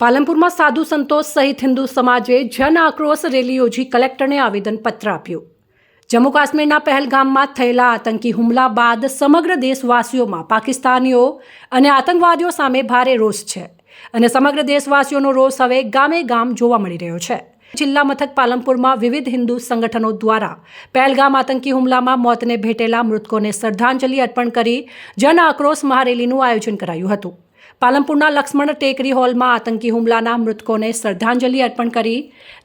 પાલનપુરમાં સાધુ સંતો સહિત હિન્દુ સમાજે જન આક્રોશ રેલી યોજી કલેક્ટરને આવેદનપત્ર આપ્યું. જમ્મુ કાશ્મીરના પહેલગામમાં થયેલા આતંકી હુમલા બાદ સમગ્ર દેશવાસીઓમાં પાકિસ્તાનીઓ અને આતંકવાદીઓ સામે ભારે રોષ છે અને સમગ્ર દેશવાસીઓનો રોષ હવે ગામે ગામ જોવા મળી રહ્યો છે. જિલ્લા મથક પાલનપુરમાં વિવિધ હિન્દુ સંગઠનો દ્વારા પહેલગામ આતંકી હુમલામાં મોતને ભેટેલા મૃતકોને શ્રદ્ધાંજલિ અર્પણ કરી જન આક્રોશ મહારેલીનું આયોજન કરાયું હતું. પાલનપુરના લક્ષ્મણ ટેકરી હોલમાં આતંકી હુમલાના મૃતકોને શ્રદ્ધાંજલિ અર્પણ કરી.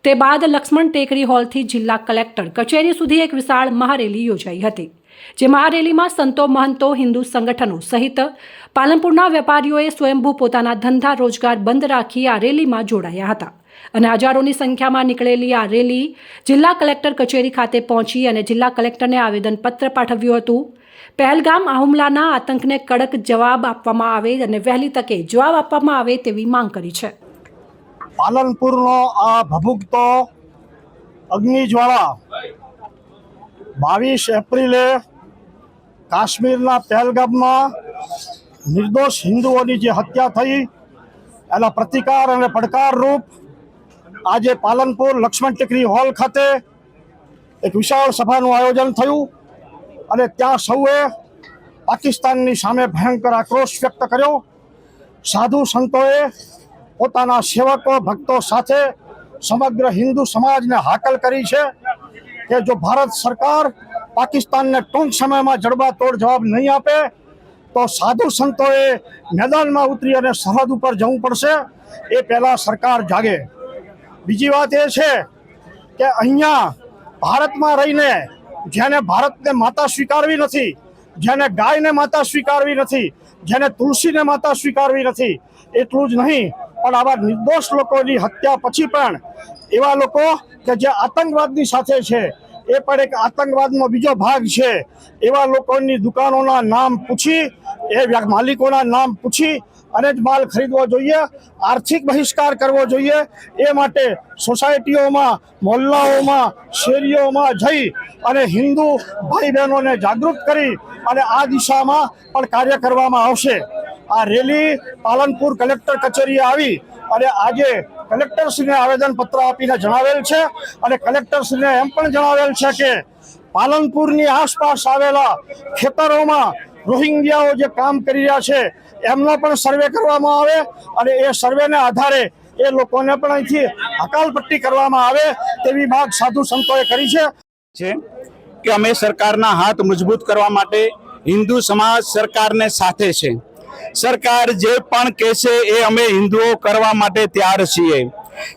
તે બાદ લક્ષ્મણ ટેકરી હોલથી જિલ્લા કલેક્ટર કચેરી સુધી એક વિશાળ મહારેલી યોજાઈ હતી, જે મહારેલીમાં સંતો મહંતો હિન્દુ સંગઠનો સહિત પાલનપુરના વેપારીઓએ સ્વયંભૂ પોતાના ધંધા રોજગાર બંધ રાખી આ રેલીમાં જોડાયા હતા અને હજારોની સંખ્યામાં નીકળેલી આ રેલી જિલ્લા કલેક્ટર કચેરી ખાતે પહોંચી અને જિલ્લા કલેક્ટરને આવેદનપત્ર પાઠવ્યું હતું. પહેલગામ હુમલાના આતંકને કડક જવાબ આપવામાં આવે અને વહેલી તકે જવાબ આપવામાં આવે તેવી માંગ કરી છે. પાલનપુરનો આ ભભૂકતો અગ્નિજ્વાળા બાવીસ એપ્રિલે કાશ્મીરના પહેલગામમાં નિર્દોષ હિન્દુઓની જે હત્યા થઈ, એના પ્રતિકાર અને પડકાર રૂપ આજે પાલનપુર લક્ષ્મણ ટેકરી હોલ ખાતે એક વિશાળ સભાનું આયોજન થયું. અને ત્યાં સૌએ પાકિસ્તાનની સામે ભયંકર આક્રોશ વ્યક્ત કર્યો. સાધુ સંતોએ પોતાના સેવકો, ભક્તો સાથે સમગ્ર હિન્દુ સમાજને હાકલ કરી છે કે જો ભારત સરકાર પાકિસ્તાનને ટૂંક સમયમાં જડબાતોડ જવાબ નહીં આપે, તો સાધુ સંતોએ મેદાનમાં ઉતરી અને સરહદ ઉપર જવું પડશે. એ પહેલાં સરકાર જાગે. બીજી વાત એ છે કે અહીંયા ભારતમાં રહીને જેને ભારતને માતા સ્વીકારવી નથી, જેને ગાયને માતા સ્વીકારવી નથી, જેને તુલસીને માતા સ્વીકારવી નથી, એટલું જ નહીં, પણ આવા નિર્દોષ લોકોની હત્યા પછી પણ એવા લોકો કે જે આતંકવાદની સાથે છે, એ પણ એક આતંકવાદનો બીજો ભાગ છે. એવા લોકોની દુકાનોના નામ પૂછી, એ માલિકોના નામ પૂછી અને જ માલ ખરીદવો જોઈએ, આર્થિક બહિષ્કાર કરવો જોઈએ. એ માટે સોસાયટીઓમાં મોહલ્લાઓમાં શેરીઓમાં જઈ અને હિન્દુ ભાઈ બહેનોને જાગૃત કરી અને આ દિશામાં પણ કાર્ય કરવામાં આવશે. આ રેલી પાલનપુર કલેક્ટર કચેરીએ આવી અને આજે કલેક્ટરશ્રીને આવેદનપત્ર આપીને જણાવેલ છે અને કલેક્ટરશ્રીને એમ પણ જણાવેલ છે કે પાલનપુરની આસપાસ આવેલા ખેતરોમાં રોહિંગ્યાઓ જે કામ કરી રહ્યા છે, એમનો પણ સર્વે કરવામાં આવે અને એ સર્વેને આધારે એ લોકોને પણ અહીંથી હકાલપટ્ટી કરવામાં આવે તેવી માંગ સાધુ સંતોએ કરી છે. કે અમે સરકારના હાથ મજબૂત કરવા માટે હિન્દુ સમાજ સરકારને સાથે છે. સરકાર જે પણ કહેશે એ અમે હિન્દુઓ કરવા માટે તૈયાર છીએ.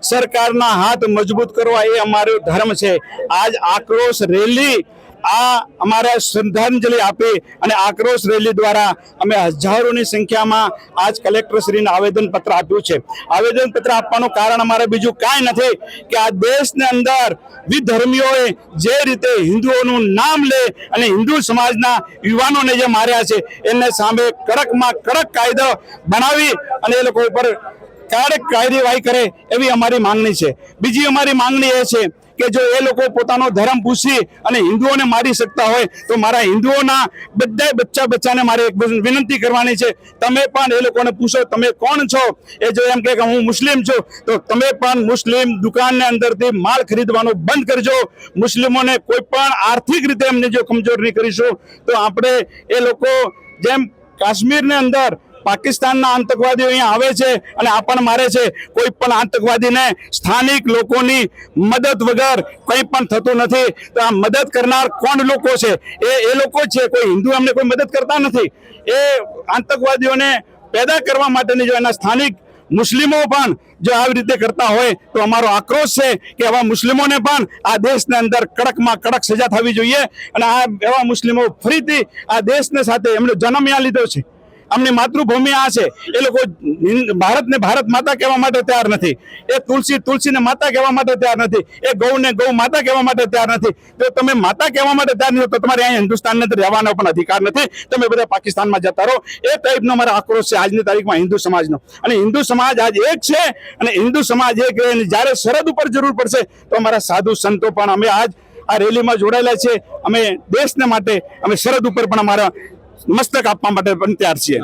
સરકારના હાથ મજબૂત કરવા એ અમારો ધર્મ છે. આજ આક્રોશ રેલી આ અમારા શ્રદ્ધાંજલિ આપી અને આક્રોશ રેલી દ્વારા અમે હજારોની સંખ્યામાં આજ કલેક્ટરશ્રીને આવેદનપત્ર આપ્યું છે. આવેદનપત્ર આપવાનું કારણ અમારે બીજું કાંઈ નથી કે આ દેશની અંદર વિધર્મીઓએ જે રીતે હિન્દુઓનું નામ લે અને હિન્દુ સમાજના યુવાનોને જે માર્યા છે એને સામે કડકમાં કડક કાયદો બનાવી અને એ લોકો ઉપર કડક કાર્યવાહી કરે એવી અમારી માંગણી છે. બીજી અમારી માંગણી એ છે કે જો એ લોકો પોતાનો ધર્મ પૂછી અને હિન્દુઓને મારી શકતા હોય, તો મારા હિન્દુઓના બધા બચ્ચા બચ્ચાને મારે એક વિનંતી કરવાની છે. તમે પણ એ લોકોને પૂછો, તમે કોણ છો? એ જો એમ કે હું મુસ્લિમ છું, તો તમે પણ મુસ્લિમ દુકાનને અંદરથી માલ ખરીદવાનું બંધ કરજો. મુસ્લિમોને કોઈ પણ આર્થિક રીતે એમને જો કમજોર નહીં કરીશું, તો આપણે એ લોકો જેમ કાશ્મીરની અંદર પાકિસ્તાનના આતંકવાદીઓ અહીંયા આવે છે અને આપણને મારે છે, કોઈ પણ આતંકવાદીને સ્થાનિક લોકોની મદદ વગર કંઈ પણ થતું નથી. તો આ મદદ કરનાર કોણ લોકો છે? એ એ લોકો છે, કોઈ હિન્દુ અમને કોઈ મદદ કરતા નથી. એ આતંકવાદીઓને પેદા કરવા માટેની જો એના સ્થાનિક મુસ્લિમો પણ જો આવી રીતે કરતા હોય, તો અમારો આક્રોશ છે કે આવા મુસ્લિમોને પણ આ દેશની અંદર કડકમાં કડક સજા થવી જોઈએ. અને આ એવા મુસ્લિમો ફરીથી આ દેશને સાથે એમનો જન્મ લીધો છે. અમની માતૃભૂમિ આ છે. એ લોકો ભારતને ભારત માતા કહેવા માટે તૈયાર નથી. એ તુલસી, તુલસીને માતા કહેવા માટે તૈયાર નથી. એ ગૌને ગૌ માતા કહેવા માટે તૈયાર નથી. જો તમે માતા કહેવા માટે તૈયાર નથી તો તમારે અહીંયા હિન્દુસ્તાનને રહેવાનો પણ અધિકાર નથી. તમે બધા પાકિસ્તાનમાં જતા રહો. એ ટાઈપનો મારો આક્રોશ છે આજની તારીખમાં હિન્દુ સમાજનો. અને હિન્દુ સમાજ આજ એક છે અને હિન્દુ સમાજ એક જ્યારે સરહદ ઉપર જરૂર પડશે તો અમારા સાધુ સંતો પણ અમે આજ આ રેલીમાં જોડાયેલા છે અમે દેશને માટે અમે સરહદ ઉપર પણ અમારા મસ્તક આપવા માટે પણ તૈયાર છીએ.